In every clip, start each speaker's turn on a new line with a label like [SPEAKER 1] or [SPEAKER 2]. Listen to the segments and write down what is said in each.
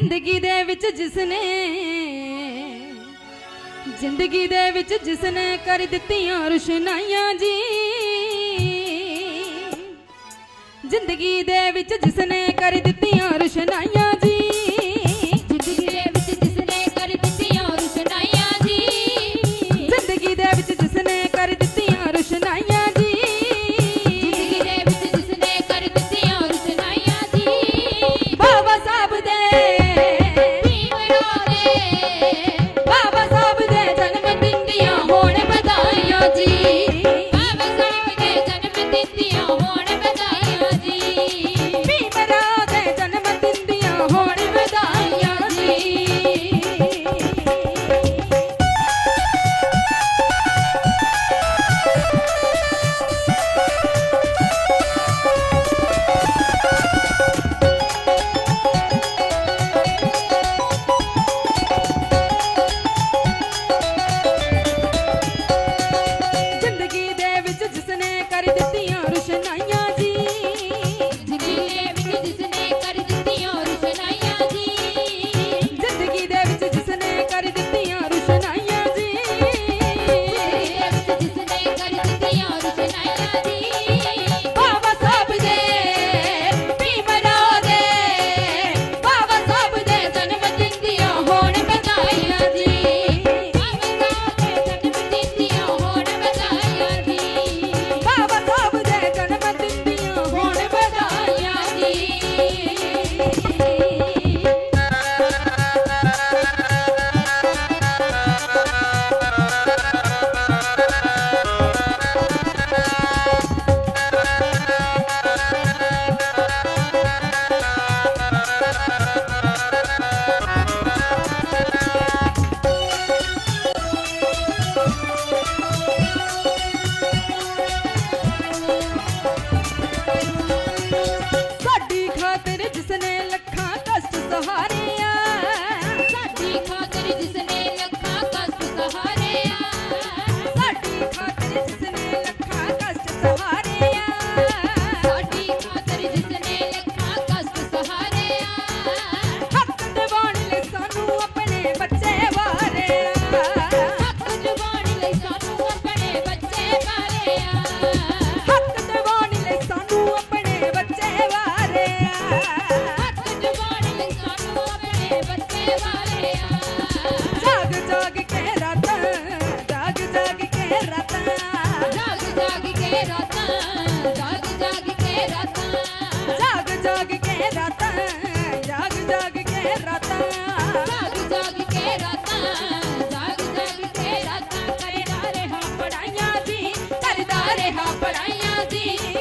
[SPEAKER 1] ਜ਼ਿੰਦਗੀ ਦੇ ਵਿੱਚ ਜਿਸ ਨੇ ਜ਼ਿੰਦਗੀ ਦੇ ਵਿੱਚ
[SPEAKER 2] ਜਿਸ ਨੇ ਕਰ ਦਿੱਤੀਆਂ ਰੁਸ਼ਨਾਈਆਂ ਜੀ,
[SPEAKER 1] ਜ਼ਿੰਦਗੀ ਦੇ ਵਿੱਚ
[SPEAKER 2] ਜਿਸ ਨੇ ਕਰ ਦਿੱਤੀਆਂ ਰੁਸ਼ਨਾਈਆਂ ਜੀ
[SPEAKER 1] Daddy. बढ़ाया दी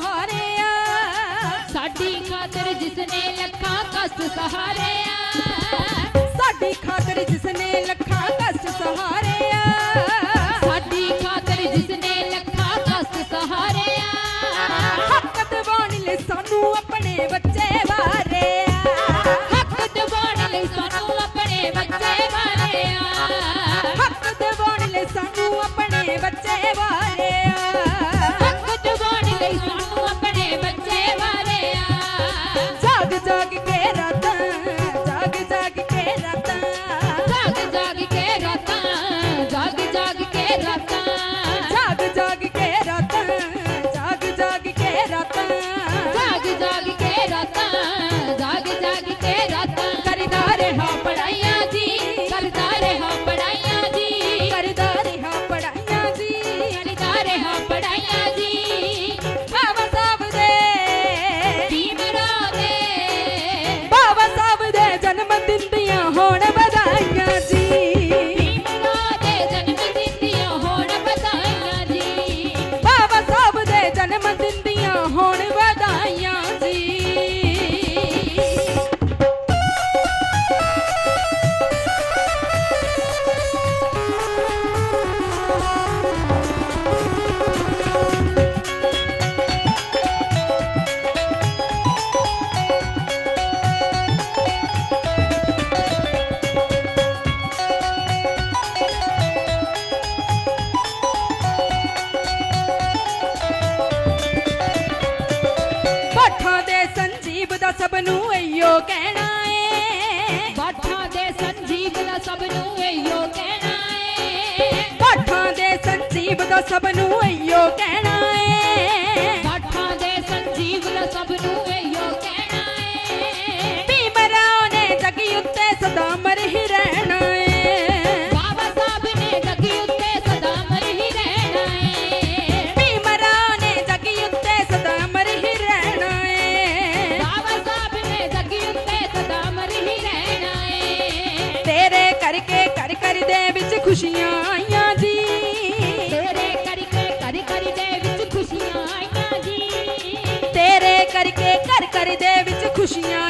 [SPEAKER 1] ਸਹਾਰਿਆ।
[SPEAKER 2] ਸਾਡੀ ਖਾਤਰ ਜਿਸਨੇ ਲੱਖਾਂ ਕਸ ਸਹਾਰਿਆ।
[SPEAKER 1] ਬਾਠਾਂ ਦੇ ਸੰਜੀਵ ਦਾ ਸਭ ਨੂੰ ਇਹੋ ਕਹਿਣਾ ਏ।
[SPEAKER 2] ਬਾਠਾਂ ਦੇ ਸੰਜੀਵ ਦਾ ਸਭ ਨੂੰ ਇਹੋ ਕਹਿਣਾ ਏ।
[SPEAKER 1] ਬਾਠਾਂ ਦੇ ਸੰਜੀਵ ਦਾ ਸਭ ਨੂੰ ਇਹੋ ਕਹਿਣਾ ਏ।
[SPEAKER 2] ਬਾਠਾਂ ਦੇ ਸੰਜੀਵ ਦਾ ਸਭ
[SPEAKER 1] ਦੇ ਵਿੱਚ ਖੁਸ਼ੀਆਂ ਆਈਆਂ ਜੀ।
[SPEAKER 2] ਤੇਰੇ ਕਰਕੇ ਦੇ ਵਿੱਚ ਖੁਸ਼ੀਆਂ ਆਈਆਂ ਜੀ।
[SPEAKER 1] ਤੇਰੇ ਕਰਕੇ ਕਰ ਕਰ ਦੇ ਵਿੱਚ ਖੁਸ਼ੀਆਂ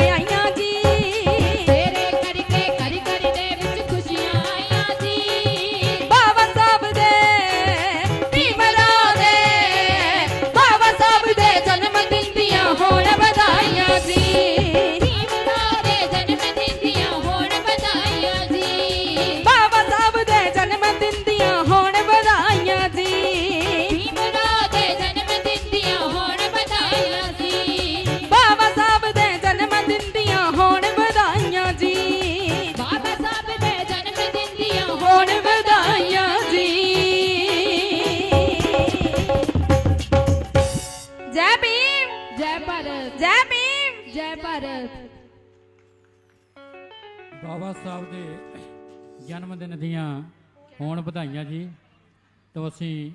[SPEAKER 2] ਭਾਰਤ।
[SPEAKER 3] ਬਾਬਾ ਸਾਹਿਬ ਦੇ ਜਨਮ ਦਿਨ ਦੀਆਂ ਹੋਣ ਵਧਾਈਆਂ ਜੀ। ਤੋਂ ਅਸੀਂ